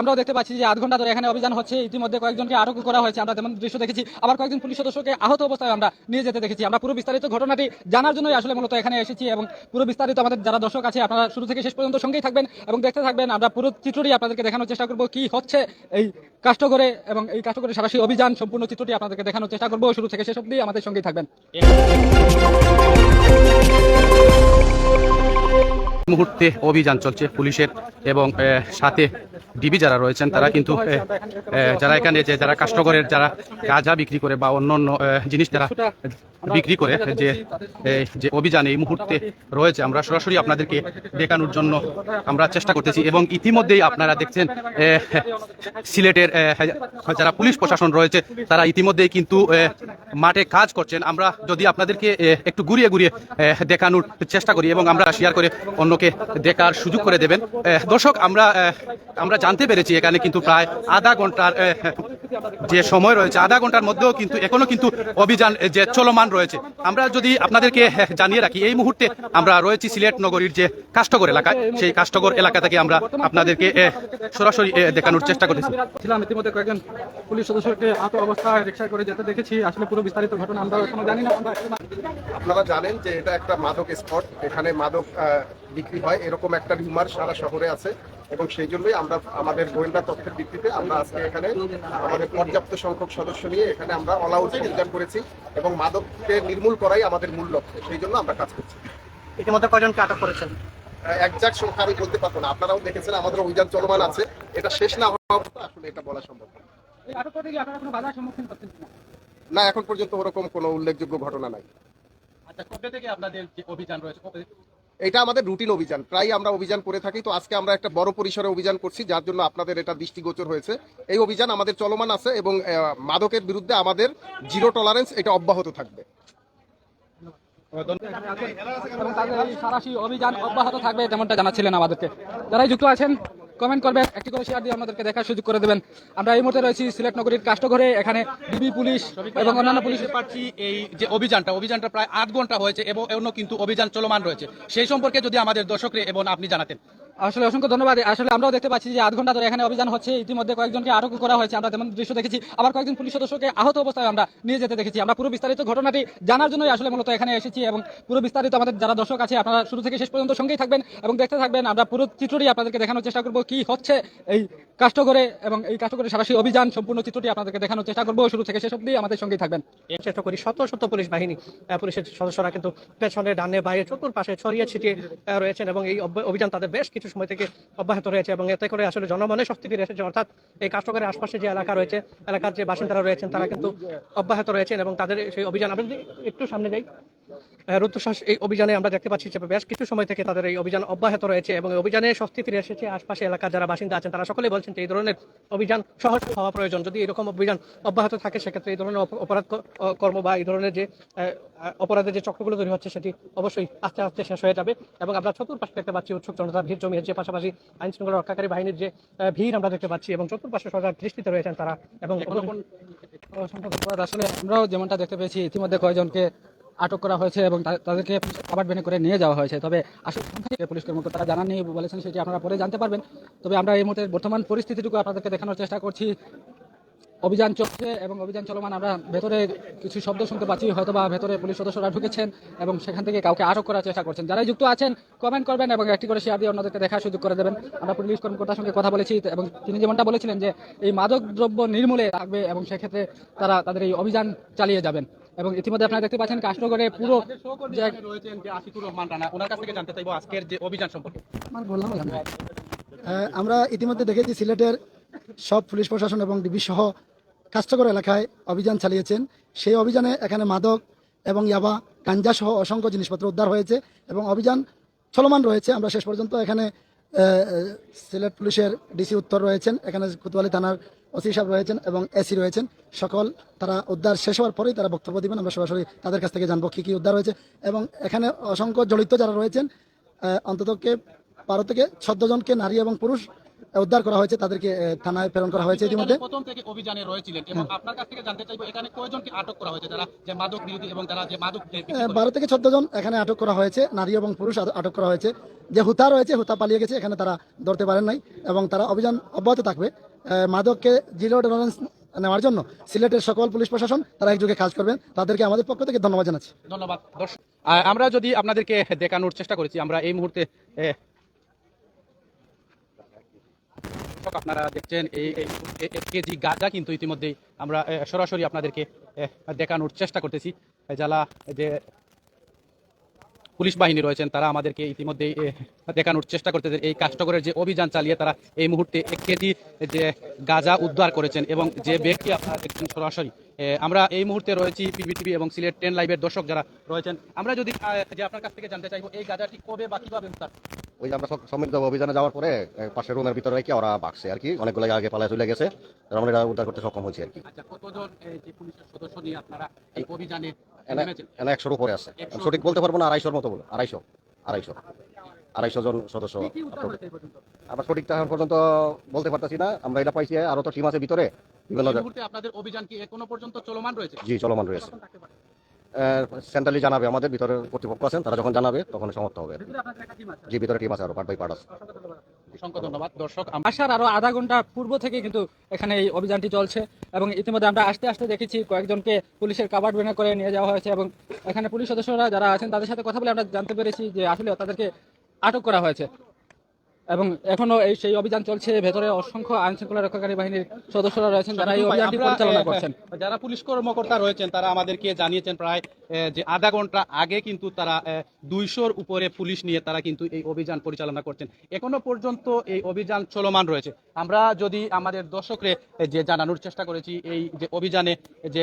আমরাও দেখতে পাচ্ছি যে আধ ঘণ্টা ধরে এখানে অভিযান হচ্ছে। ইতিমধ্যে কয়েকজনকে আটক করা হয়েছে। আমরা তেমন দৃশ্য দেখেছি। আবার কয়েকজন পুলিশ সদস্যকে আহত অবস্থায় আমরা নিয়ে যেতে দেখেছি। আমরা পুরো বিস্তারিত ঘটনাটি জানার জন্যই আসলে মূলত এখানে এসেছি এবং পুরো বিস্তারিত আমাদের যারা দর্শক আছে, আপনারা শুরু থেকে শেষ পর্যন্ত সঙ্গেই থাকবেন এবং দেখতে থাকবেন। আমরা পুরো চিত্রটি আপনাদেরকে দেখানোর চেষ্টা করব কি হচ্ছে এই কাষ্টকরে এবং এই কাষ্টকরে সারাশি অভিযান সম্পূর্ণ চিত্রটি আপনাদেরকে দেখানোর চেষ্টা করব। শুরু থেকে শেষ অবধি আমাদের সঙ্গেই থাকবেন। মুহূর্তে অভিযান চলছে পুলিশের এবং সাথে ডিবি যারা রয়েছেন, তারা কিন্তু যারা এখানে যে যারা কাস্টকরের যারা গাঁজা বিক্রি করে বা অন্য অন্য জিনিস যারা বিক্রি করে, যে যে অভিযান এই মুহূর্তে রয়েছে, আমরা সরাসরি আপনাদেরকে দেখানোর জন্য আমরা চেষ্টা করতেছি। এবং ইতিমধ্যেই আপনারা দেখছেন সিলেটের যারা পুলিশ প্রশাসন রয়েছে, তারা ইতিমধ্যেই কিন্তু মাঠে কাজ করছেন। আমরা যদি আপনাদেরকে একটু ঘুরিয়ে ঘুরিয়ে দেখানোর চেষ্টা করি এবং আমরা শেয়ার করে অন্যকে দেখার সুযোগ করে দেবেন। দর্শক আমরা আমরা জানতে পেরেছি এখানে কিন্তু প্রায় আধা ঘণ্টার যে সময় রয়েছে আধা ঘণ্টার মধ্যেও কিন্তু এখনও কিন্তু অভিযান যে চলমান রয়েছে। আমরা যদি আপনাদেরকে জানিয়ে রাখি এই মুহূর্তে আমরা রয়েছি সিলেট নগরীর যে কাষ্টগর এলাকায় সেই কাষ্টগর এলাকা থেকে আমরা আপনাদেরকে সরাসরি দেখানোর চেষ্টা করতেছি ছিলাম ইতিমধ্যে কয়েকজন পুলিশ সদস্যকে আহত অবস্থায় রিক্সায় করে যেতে দেখেছি। আসলে পুরো বিস্তারিত ঘটনা আমরা এখনও জানি না। আপনারা জানেন যে এটা একটা মাদক স্পট। এখানে মাদক আহ, বিক্রি হয় এরকম একটা রিউমার সারা শহরে আছে। এবং সেই জন্যই আমরা আমাদের গোয়েন্দা তথ্যের ভিত্তিতে আমরা আজকে এখানে আমাদের পর্যাপ্ত সংখ্যক সদস্য নিয়ে এখানে আমরা অল আউট অভিযান করেছি এবং মাদককে নির্মূল করাই আমাদের মূল লক্ষ্য। সেই জন্য আমরা কাজ করছি। ইতিমধ্যে কয়জনকে আটক করেছেন? একজাক্ট সংখ্যা আমি বলতে পারব না। আপনারাও দেখেছেন আমাদের অভিযান চলমান আছে। এটা শেষ না হওয়া অবস্থা আসলে এটা বলা সম্ভব না। এখন পর্যন্ত ওরকম কোনো উল্লেখযোগ্য ঘটনা নাই। আচ্ছা কবে থেকে আপনাদের যে অভিযান রয়েছে এটা আমাদের রুটিন অভিযান। প্রায় আমরা অভিযান করে থাকি, তো আজকে আমরা একটা বড় পরিসরে অভিযান করছি, যার জন্য আপনাদের এটা দৃষ্টিগোচর হয়েছে। এই অভিযান আমাদের চলমান আছে এবং মাদকের বিরুদ্ধে আমাদের জিরো টলারেন্স এটা অব্যাহত থাকবে। সারাশি অভিযান অব্যাহত থাকবে, যেমনটা জানাচ্ছিলেন আমাদেরকে। যারাই যুক্ত আছেন কমেন্ট করবেন, একটি করে শেয়ার দিয়ে আমাদেরকে দেখার সুযোগ করে দেবেন। আমরা এই মুহূর্তে রয়েছি সিলেট নগরীর কাষ্টঘরে এখানে ডিবি পুলিশ এবং অন্যান্য পুলিশ প্রার্থী এই যে অভিযানটা অভিযানটা প্রায় আট ঘণ্টা হয়েছে এবং অন্য কিন্তু অভিযান চলমান রয়েছে। সেই সম্পর্কে যদি আমাদের দর্শকরে এবং আপনি জানাতেন। আসলে অসংখ্য ধন্যবাদ। আসলে আমরাও দেখতে পাচ্ছি যে আধ ঘণ্টা ধরে এখানে অভিযান হচ্ছে। ইতিমধ্যে কয়েকজনকে আটক করা হয়েছে। আমরা তেমন দৃশ্য দেখেছি। আবার কয়েকজন পুলিশ সদস্যকে আহত অবস্থায় আমরা নিয়ে যেতে দেখেছি। আমরা পুরো বিস্তারিত ঘটনাটি জানার জন্যই আসলে মূলত এখানে এসেছি এবং পুরো বিস্তারিত আমাদের যারা দর্শক আছে, আপনারা শুরু থেকে শেষ পর্যন্ত সঙ্গেই থাকবেন এবং দেখতে থাকবেন। আমরা পুরো চিত্রটি আপনাদেরকে দেখানোর চেষ্টা করব কি হচ্ছে এই কাষ্টকরে এবং এই কাষ্টকরে সারাশি অভিযান, সম্পূর্ণ চিত্রটি আপনাদেরকে দেখানোর চেষ্টা করব। শুরু থেকে শেষ অবধি আমাদের সঙ্গেই থাকবেন। চেষ্টা করি। শত শত পুলিশ বাহিনী পুলিশের সদস্যরা কিন্তু পেছনে, ডানে বাইরে চতুর পাশে ছড়িয়ে ছিটিয়ে রয়েছেন এবং এই অভিযান তাদের বেশ কিছু সময় থেকে অব্যাহত রয়েছে এবং এতে করে আসলে জনমনে শক্তি ফিরে এসেছে। অর্থাৎ এই কাষ্টকরের আশপাশে যে এলাকা রয়েছে, এলাকার যে বাসিন্দারা রয়েছেন, তারা কিন্তু অব্যাহত রয়েছেন এবং তাদের সেই অভিযান। আপনি একটু সামনে যাই। রুদ্ধশ্বাস এই অভিযানে আমরা দেখতে পাচ্ছি যে বেশ কিছু সময় থেকে তাদের এই অভিযান অব্যাহত রয়েছে এবং এই অভিযানে স্বস্তি ফিরে এসেছে আশপাশে এলাকার যারা বাসিন্দা আছেন তারা সকলেই বলছেন যে এই ধরনের অভিযান সহজ হওয়া প্রয়োজন। যদি এরকম অভিযান অব্যাহত থাকে সেক্ষেত্রে এই ধরনের অপরাধ কর্ম বা এই ধরনের যে অপরাধের যে চক্রগুলো তৈরি হচ্ছে সেটি অবশ্যই আস্তে আস্তে শেষ হয়ে যাবে এবং আমরা চতুর্পাশে দেখতে পাচ্ছি উৎসুক জনতা ভিড় জমিয়েছে। পাশাপাশি আইন শৃঙ্খলা রক্ষাকারী বাহিনীর যে ভিড় আমরা দেখতে পাচ্ছি এবং চতুর্পাশে সজাগ দৃষ্টিতে রয়েছেন তারা এবং আসলে আমরাও যেমনটা দেখতে পেয়েছি ইতিমধ্যে কয়েকজনকে আটক করা হয়েছে এবং তাদেরকে কাবার ভ্যানে করে নিয়ে যাওয়া হয়েছে। তবে আসলে পুলিশ থেকে তারা জানাননি বলেছেন সেটি আপনারা পরে জানতে পারবেন। তবে আমরা এই মুহূর্তে বর্তমান পরিস্থিতিটুকু আপনাদেরকে দেখানোর চেষ্টা করছি। অভিযান চলছে এবং অভিযান চলমান আমরা ভেতরে কিছু শব্দ শুনতে পাচ্ছি হয়তো বা ভেতরে পুলিশ সদস্যরা ঢুকেছেন এবং সেখান থেকে কাউকে আটক করার চেষ্টা করছেন। যারাই যুক্ত আছেন কমেন্ট করবেন এবং একটি করে শেয়ার দিয়ে অন্যদেরকে দেখার সুযোগ করে দেবেন। আমরা পুলিশ কর্মকর্তার সঙ্গে কথা বলেছি এবং তিনি যেমনটা বলেছিলেন যে এই মাদক দ্রব্য নির্মূলে থাকবে এবং সেক্ষেত্রে তারা তাদের এই অভিযান চালিয়ে যাবেন। এবং ইতিমধ্যে আপনারা দেখতে পাচ্ছেন কাষ্টগড়ে পুরো রয়েছেন যে আশিকুর রহমান রানা ওনার কাছ থেকে জানতে চাইব আজকের যে অভিযান সম্পর্কে। আহ, আমরা ইতিমধ্যে দেখেছি সিলেটের সব পুলিশ প্রশাসন এবং ডিবি সহ কাষ্টকর এলাকায় অভিযান চালিয়েছেন। সেই অভিযানে এখানে মাদক এবং ইয়াবা গাঞ্জা সহ অসংখ্য জিনিসপত্র উদ্ধার হয়েছে এবং অভিযান চলমান রয়েছে। আমরা শেষ পর্যন্ত এখানে সিলেট পুলিশের ডিসি উত্তর রয়েছেন, এখানে কোতোয়ালি থানার ওসি সাহেব রয়েছেন এবং এসি রয়েছেন। সকল তারা উদ্ধার শেষ হওয়ার পরেই তারা বক্তব্য দেবেন, আমরা সরাসরি তাদের কাছ থেকে জানব কী কী উদ্ধার হয়েছে। এবং এখানে অসংখ্য জড়িত যারা রয়েছেন অন্ততকে বারো থেকে চোদ্দ নারী এবং পুরুষ উদ্ধার করা হয়েছে তাদেরকে থানায় প্রেরণ করা হয়েছে ইতিমধ্যে। প্রথম থেকে অভিযানে রয়েছিলেন এবং আপনার কাছ থেকে জানতে চাইব এখানে কয়জনকে আটক করা হয়েছে যারা যে মাদক বিরোধী এবং তারা যে মাদক? বারো থেকে চোদ্দ জন এখানে আটক করা হয়েছে নারী এবং পুরুষ আটক করা হয়েছে। যে হুতা রয়েছে হুতা পালিয়ে গেছে এখানে তারা ধরতে পারেন নাই এবং তারা অভিযান অব্যাহত থাকবে। মাদককে জিরো টলারেন্স নেওয়ার জন্য সিলেটের সকল পুলিশ প্রশাসন তারা একযোগে কাজ করবেন। তাদেরকে আমাদের পক্ষ থেকে ধন্যবাদ জানাচ্ছি। ধন্যবাদ আমরা যদি আপনাদেরকে দেখানোর চেষ্টা করেছি আমরা এই মুহূর্তে দর্শক, আপনারা দেখছেন এই এক কেজি গাঁজা কিন্তু ইতিমধ্যেই আমরা সরাসরি আপনাদেরকে দেখানোর চেষ্টা করতেছি। যারা যে পুলিশ বাহিনী রয়েছেন, তারা আমাদেরকে ইতিমধ্যেই দেখানোর চেষ্টা করতেছেন এই কাস্টকরের যে অভিযান চালিয়ে তারা এই মুহূর্তে এক কেজি যে গাঁজা উদ্ধার করেছেন এবং যে ব্যক্তি আপনারা দেখছেন সরাসরি আমরা এই মুহূর্তে রয়েছি পিবিটিভি এবং সিলেট টেন লাইভের দর্শক যারা রয়েছেন। আমরা যদি যে আপনার কাছ থেকে জানতে চাইব, এই গাঁজাটি কবে বা কীভাবে ওই যে আমরা সমৃদ্ধ অভিযানে যাওয়ার পরে এ, পাশের রুমের ভিতরে রেখে ওরা বাকছে আর কি। অনেকগুলো আগে পালায় চলে গেছে। আমরা এটা উদ্ধার করতে সক্ষম হয়েছি আর কি। আচ্ছা একশোর উপরে আছে। সঠিক বলতে পারব না আড়াইশোর মতো বলো আড়াইশো আড়াইশো। আড়াইশো জন সদস্য কি কি? আমরা সঠিকটা এখন পর্যন্ত বলতে পারতেছি না। আমরা এটা পাইছি আরও তো টিম আছে ভিতরে। বিভিন্ন এই জা- মুহূর্তে আপনাদের অভিযান কি এখনও পর্যন্ত চলমান রয়েছে? জি চলমান রয়েছে। সেন্ট্রালি জানাবে আমাদের ভিতরে কর্তৃপক্ষ আছেন তারা যখন জানাবে তখন সমাপ্ত হবে? জি ভিতরে টিম আছে আরও পার্ট বাই পার্ট আছে। অসংখ্য ধন্যবাদ। দর্শক আসার আরও আধা ঘণ্টা পূর্ব থেকে কিন্তু এখানে এই অভিযানটি চলছে এবং ইতিমধ্যে আমরা আসতে আসতে দেখেছি কয়েকজনকে পুলিশের কাবার বেনে করে নিয়ে যাওয়া হয়েছে এবং এখানে পুলিশ সদস্যরা যারা আছেন তাদের সাথে কথা বলে আমরা জানতে পেরেছি যে আসলে তাদেরকে আটক করা হয়েছে। এবং এখনও এই সেই অভিযান চলছে ভেতরে অসংখ্য আইন শৃঙ্খলা রক্ষাকারী বাহিনীর সদস্যরা রয়েছেন যারা এই অভিযানটি পরিচালনা করছেন। যারা পুলিশ কর্মকর্তা রয়েছেন তারা আমাদেরকে জানিয়েছেন প্রায় যে আধা ঘণ্টা আগে কিন্তু তারা দুইশোর উপরে পুলিশ নিয়ে তারা কিন্তু এই অভিযান পরিচালনা করছেন। এখনও পর্যন্ত এই অভিযান চলমান রয়েছে। আমরা যদি আমাদের দর্শকরে যে জানানোর চেষ্টা করেছি এই যে অভিযানে যে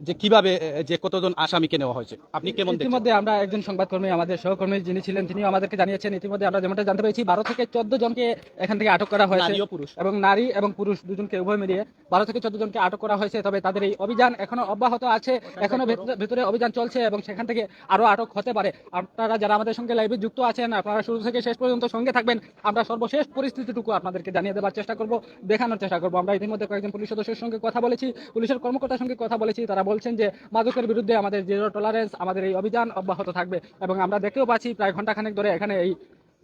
যে কীভাবে যে কতজন আসামিকে নেওয়া হয়েছে? আপনি কেমন ইতিমধ্যে আমরা একজন সংবাদকর্মী আমাদের সহকর্মী যিনি ছিলেন তিনিও আমাদেরকে জানিয়েছেন। ইতিমধ্যে আমরা যেমনটা জানতে পেরেছি বারো থেকে চোদ্দ জনকে এখান থেকে আটক করা হয়েছে। পুরুষ। এবং নারী এবং পুরুষ দুজনকে উভয় মিলিয়ে বারো থেকে চোদ্দ জনকে আটক করা হয়েছে। তবে তাদের এই অভিযান এখনও অব্যাহত আছে। এখনও ভেতরে- ভেতরে অভিযান চলছে এবং সেখান থেকে আরও আটক হতে পারে। আপনারা যারা আমাদের সঙ্গে লাইভে যুক্ত আছেন আপনারা শুরু থেকে শেষ পর্যন্ত সঙ্গে থাকবেন। আমরা সর্বশেষ পরিস্থিতিটুকু আপনাদেরকে জানিয়ে দেওয়ার চেষ্টা করব দেখানোর চেষ্টা করব। আমরা ইতিমধ্যে কয়েকজন পুলিশ সদস্যের সঙ্গে কথা বলেছি পুলিশের কর্মকর্তার সঙ্গে কথা বলেছি তারা বলছেন যে মাদকের বিরুদ্ধে আমাদের জিরো টলারেন্স আমাদের এই অভিযান অব্যাহত থাকবে। এবং আমরা দেখতেও পাচ্ছি প্রায় ঘন্টাখানেক ধরে এখানে এই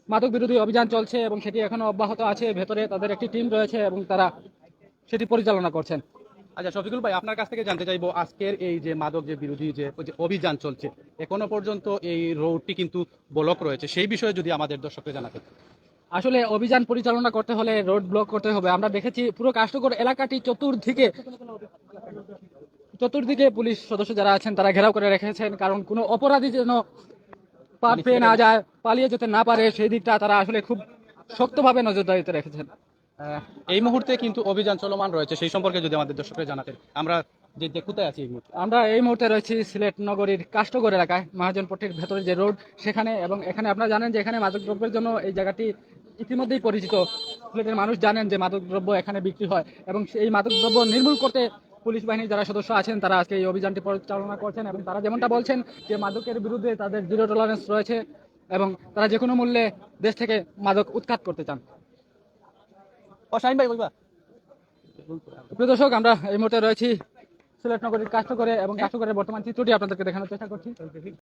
মাদক বিরোধী অভিযান চলছে এবং সেটি এখনও অব্যাহত আছে। ভেতরে তাদের একটি টিম রয়েছে এবং তারা সেটি পরিচালনা করছেন। আচ্ছা শফিকুল ভাই আপনার কাছ থেকে জানতে চাইব আজকের এই যে মাদক যে বিরোধী যে যে অভিযান চলছে এখনও পর্যন্ত এই রোডটি কিন্তু ব্লক রয়েছে। সেই বিষয়ে যদি আমাদের দর্শককে জানাতে। আসলে অভিযান পরিচালনা করতে হলে রোড ব্লক করতে হবে। আমরা দেখেছি পুরো কাষ্টকর এলাকাটি চতুর্দিকে চতুর্দিকে পুলিশ সদস্য যারা আছেন তারা ঘেরাও করে রেখেছেন কারণ কোনো অপরাধী যেন পার পেয়ে না যায় পালিয়ে যেতে না পারে সেই দিকটা তারা আসলে খুব শক্তভাবে নজরদারিতে রেখেছেন। এই মুহূর্তে কিন্তু অভিযান চলমান রয়েছে সেই সম্পর্কে যদি আমাদের দর্শকরা জানাতেন। আমরা যে যে কোথায় আছি এই মুহূর্তে? আমরা এই মুহূর্তে রয়েছি সিলেট নগরীর কাষ্টগড় এলাকায় মহাজনপট্টির ভেতরে যে রোড সেখানে এবং এখানে আপনারা জানেন যে এখানে মাদক দ্রব্যের জন্য এই জায়গাটি ইতিমধ্যেই পরিচিত। সিলেটের মানুষ জানেন যে মাদক দ্রব্য এখানে বিক্রি হয় এবং সেই মাদক দ্রব্য নির্মূল করতে পুলিশ বাহিনীর যারা সদস্য আছেন তারা আজকে এই অভিযানটি পরিচালনা করছেন এবং তারা যেমনটা বলছেন যে মাদকের বিরুদ্ধে তাদের জিরো টলারেন্স রয়েছে এবং তারা যে কোনো মূল্যে দেশ থেকে মাদক উৎখাত করতে চান। ভাই বলবা। প্রিয় দর্শক আমরা এই মুহূর্তে রয়েছি সিলেট নগরীর কাষ্টকরে এবং কাষ্টকরের বর্তমান চিত্রটি আপনাদেরকে দেখানোর চেষ্টা করছি।